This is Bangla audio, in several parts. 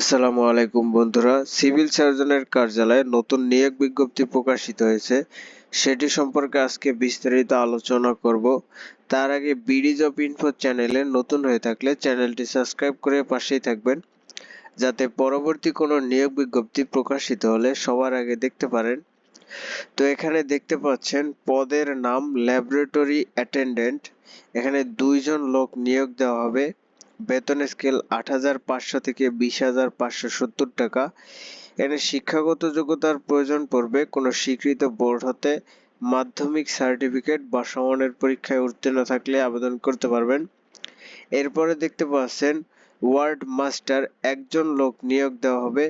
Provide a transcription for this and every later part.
আসসালামু আলাইকুম বন্ধুরা। সিভিল সার্জনের কার্যালয়ে নতুন নিয়োগ বিজ্ঞপ্তি প্রকাশিত হয়েছে। সেটি সম্পর্কে আজকে বিস্তারিত আলোচনা করব। তার আগে বিডি অফ ইনফো চ্যানেলে নতুন হয়ে থাকলে চ্যানেলটি সাবস্ক্রাইব করে পাশেই থাকবেন, যাতে পরবর্তী কোনো নিয়োগ বিজ্ঞপ্তি প্রকাশিত হলে সবার আগে দেখতে পারেন। তো এখানে দেখতে পাচ্ছেন, পদের নাম ল্যাবরেটরি অ্যাটেন্ডেন্ট। এখানে দুইজন লোক নিয়োগ দেওয়া হবে। বেতন স্কেল আট হাজার পাঁচশো থেকে বিশ হাজার পাঁচশো সত্তর টাকা। এখানে শিক্ষাগত যোগ্যতার প্রয়োজন পড়বে। কোনো স্বীকৃত বোর্ড হতে মাধ্যমিক সার্টিফিকেট বা সমানের পরীক্ষায় উত্তীর্ণ থাকলে আবেদন করতে পারবেন। এরপরে দেখতে পাচ্ছেন ওয়ার্ড মাস্টার একজন লোক নিয়োগ দেওয়া হবে।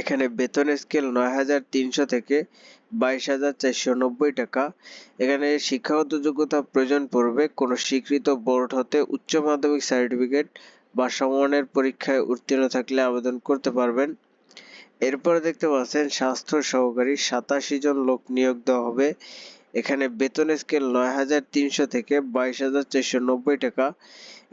এখানে বেতন স্কেল নয় হাজার তিনশো থেকে বাইশ হাজার চারশো নব্বই টাকা। এখানে শিক্ষাগত যোগ্যতা প্রয়োজন পড়বে। কোনো স্বীকৃত বোর্ড হতে উচ্চ মাধ্যমিক সার্টিফিকেট বা সমমানের পরীক্ষায় উত্তীর্ণ থাকলে আবেদন করতে পারবেন। এরপরে দেখতে পাচ্ছেন, স্বাস্থ্য সহকারী সাতাশি জন লোক নিয়োগ দেওয়া হবে। এখানে বেতন স্কেল নয় হাজার তিনশো থেকে বাইশ হাজার চারশো নব্বই টাকা।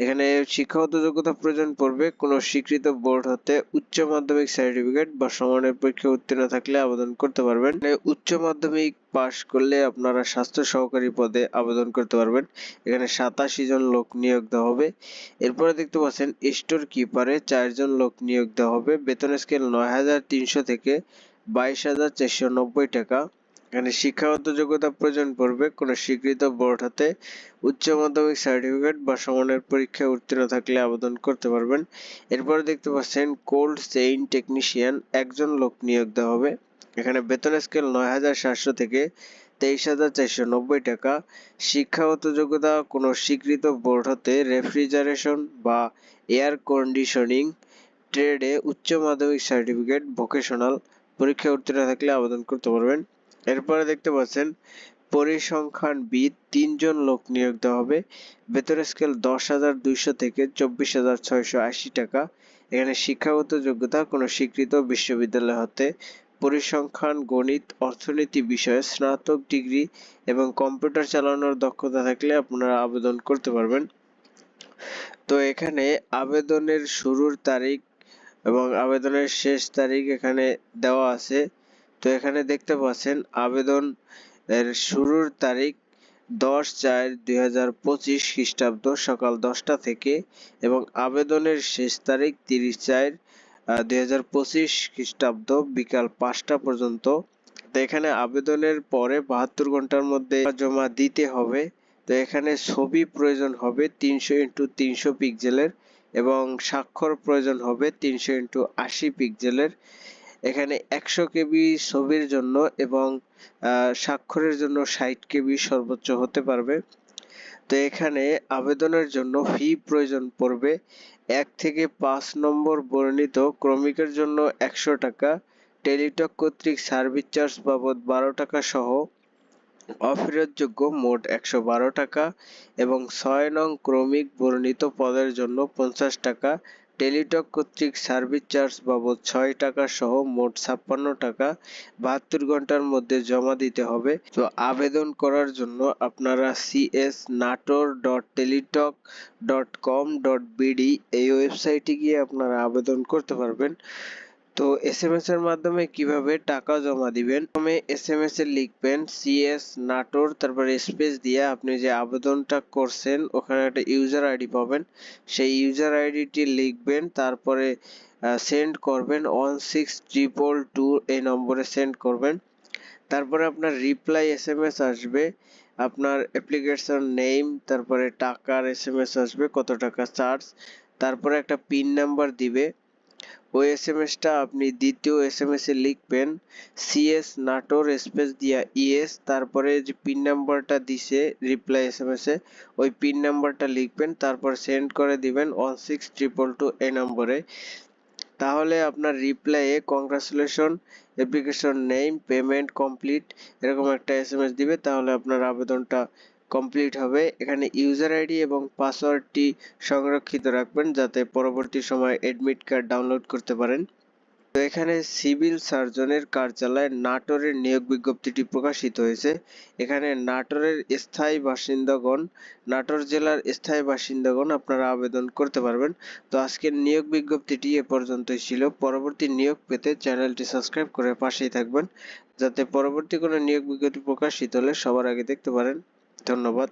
এখানে শিক্ষাগত যোগ্যতা প্রয়োজন পড়বে, কোনো স্বীকৃত বোর্ড হতে উচ্চ মাধ্যমিক সার্টিফিকেট বা সমানের পরীক্ষা উত্তীর্ণ থাকলে আবেদন করতে পারবেন। উচ্চ মাধ্যমিক পাশ করলে আপনারা স্বাস্থ্য সহকারী পদে আবেদন করতে পারবেন। এখানে সাতাশি জন লোক নিয়োগ দেওয়া হবে। এরপরে দেখতে পাচ্ছেন, স্টোর কিপারে চারজন লোক নিয়োগ দেওয়া হবে। বেতন স্কেল নয় হাজার তিনশো থেকে বাইশ হাজার চারশো নব্বই টাকা। এখানে শিক্ষাগত যোগ্যতা প্রয়োজন পড়বে। কোনো স্বীকৃত বোর্ড হাতে উচ্চ মাধ্যমিক সার্টিফিকেট বা সমানের পরীক্ষায় উত্তীর্ণ থাকলে আবেদন করতে পারবেন। এরপর দেখতে পাচ্ছেন, কোল্ড চেইন টেকনিশিয়ান একজন লোক নিয়োগ দেওয়া হবে। এখানে বেতন স্কেল নয় হাজার সাতশো থেকে তেইশ হাজার চারশো নব্বই টাকা। শিক্ষাগত যোগ্যতা, কোনো স্বীকৃত বোর্ড হতে রেফ্রিজারেশন বা এয়ার কন্ডিশনিং, ট্রেডে উচ্চ মাধ্যমিক সার্টিফিকেট, ভোকেশনাল, পরীক্ষায় উত্তীর্ণ থাকলে আবেদন করতে পারবেন। এরপরে দেখতে পাচ্ছেন, পরিসংখ্যানবিদ তিনজন লোক নিয়োগ দেওয়া হবে। বেতন স্কেল দশ হাজার দুইশো থেকে চব্বিশ হাজার ছয়শো আশি টাকা। এখানে শিক্ষাগত যোগ্যতা কোনো স্বীকৃত বিশ্ববিদ্যালয় হতে, পরিসংখ্যান, গণিত, অর্থনীতি বিষয়ে স্নাতক ডিগ্রি এবং কম্পিউটার চালানোর দক্ষতা থাকলে আপনারা আবেদন করতে পারবেন। তো এখানে আবেদনের শুরুর তারিখ এবং আবেদনের শেষ তারিখ এখানে দেওয়া আছে। তো এখানে দেখতে পাচ্ছেন আবেদন এর শুরুর তারিখ দশ চার দুই হাজার পঁচিশ খ্রিস্টাব্দ সকাল দশটা থেকে এবং আবেদনের শেষ তারিখ তিরিশ চার দুই হাজার পঁচিশ খ্রিস্টাব্দ বিকাল পাঁচটা পর্যন্ত। তো এখানে আবেদনের পরে বাহাত্তর ঘণ্টার মধ্যে জমা দিতে হবে। তো এখানে ছবি প্রয়োজন হবে তিনশো ইন্টু তিনশো পিক্সেলের এবং স্বাক্ষর প্রয়োজন হবে তিনশো ইন্টু আশি পিক্সেলের। এখানে একশো কেবি ছবির জন্য এবং স্বাক্ষরের জন্য ষাট কেবি সর্বোচ্চ হতে পারবে। তো এখানে আবেদনের জন্য ফি প্রয়োজন পড়বে এক থেকে পাঁচ নম্বর বর্ণিত ক্রমিকের জন্য একশো টাকা, টেলিটক কর্তৃক সার্ভিস চার্জ বাবদ বারো টাকা সহ অফেরতযোগ্য মোট একশো বারো টাকা এবং ছয় নং ক্রমিক বর্ণিত পদের জন্য পঞ্চাশ টাকা টেলিটক কর্তৃক সার্ভিস চার্জ বাবদ ছয় টাকা সহ মোট ছাপ্পান্ন টাকা বাহাত্তর ঘণ্টার মধ্যে জমা দিতে হবে। তো আবেদন করার জন্য আপনারা CS Natore dot Teletalk dot com dot BD এই ওয়েবসাইটে গিয়ে আপনারা আবেদন করতে পারবেন। তো এস এম এস এর মাধ্যমে কীভাবে টাকা জমা দিবেন? প্রথমে এস এম এস এ লিখবেন সিএস নাটোর, তারপরে স্পেস দিয়ে আপনি যে আবেদনটা করছেন, ওখানে একটা ইউজার আইডি পাবেন। সেই ইউজার আইডিটি লিখবেন, তারপরে সেন্ড করবেন। ওয়ান সিক্স ট্রিপল টু এই নম্বরে সেন্ড করবেন। তারপরে আপনার রিপ্লাই এস এম এস আসবে, আপনার অ্যাপ্লিকেশন নেম তারপরে টাকার এস এম এস আসবে, কত টাকা চার্জ তারপরে একটা পিন নাম্বার দিবে। ওই এস এম এসটা আপনি দ্বিতীয় এস এম এস এ লিখবেন সিএস নাটোর স্পেস দিয়া ইএস তারপরে যে পিন নাম্বারটা দিছে রিপ্লাই এস এ, ওই পিন নাম্বারটা লিখবেন, তারপর সেন্ড করে দিবেন ওয়ান সিক্স ট্রিপল টু এই নম্বরে তাহলে আপনার রিপ্লাইয়ে congratulation application name payment complete এরকম একটা এস এম এস দিবে, তাহলে আপনার আবেদনটা কমপ্লিট হবে। এখানে ইউজার আইডি এবং পাসওয়ার্ডটি সংরক্ষিত রাখবেন যাতে পরবর্তী সময় অ্যাডমিট কার্ড ডাউনলোড করতে পারেন। তো এখানে সিভিল সার্জনের কার্যালয়ে নাটোরের নিয়োগ বিজ্ঞপ্তিটি প্রকাশিত হয়েছে। এখানে নাটোরের স্থায়ী বাসিন্দাগণ, নাটোর জেলার স্থায়ী বাসিন্দাগণ আপনারা আবেদন করতে পারবেন। তো আজকের নিয়োগ বিজ্ঞপ্তিটি এ পর্যন্তই ছিল। পরবর্তী নিয়োগ পেতে চ্যানেলটি সাবস্ক্রাইব করে পাশেই থাকবেন। যাতে পরবর্তী কোনো নিয়োগ বিজ্ঞপ্তি প্রকাশিত হলে সবার আগে দেখতে পারেন। ধন্যবাদ